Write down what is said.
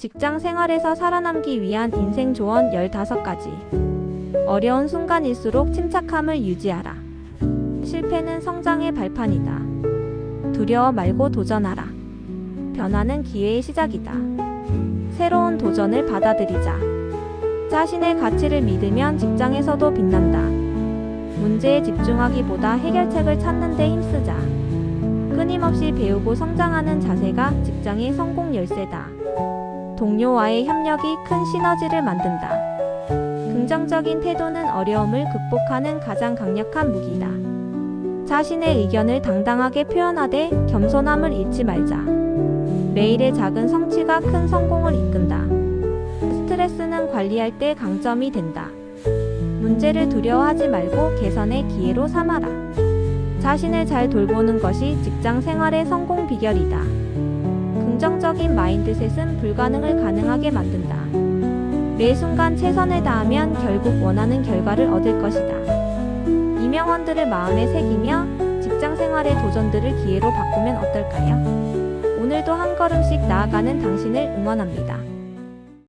직장 생활에서 살아남기 위한 인생 조언 15가지. 어려운 순간일수록 침착함을 유지하라. 실패는 성장의 발판이다. 두려워 말고 도전하라. 변화는 기회의 시작이다. 새로운 도전을 받아들이자. 자신의 가치를 믿으면 직장에서도 빛난다. 문제에 집중하기보다 해결책을 찾는 데 힘쓰자. 끊임없이 배우고 성장하는 자세가 직장의 성공 열쇠다. 동료와의 협력이 큰 시너지를 만든다. 긍정적인 태도는 어려움을 극복하는 가장 강력한 무기다. 자신의 의견을 당당하게 표현하되 겸손함을 잃지 말자. 매일의 작은 성취가 큰 성공을 이끈다. 스트레스는 관리할 때 강점이 된다. 문제를 두려워하지 말고 개선의 기회로 삼아라. 자신을 잘 돌보는 것이 직장 생활의 성공 비결이다. 긍정적인 마인드셋은 불가능을 가능하게 만든다. 매 순간 최선을 다하면 결국 원하는 결과를 얻을 것이다. 이명원들을 마음에 새기며 직장 생활의 도전들을 기회로 바꾸면 어떨까요? 오늘도 한 걸음씩 나아가는 당신을 응원합니다.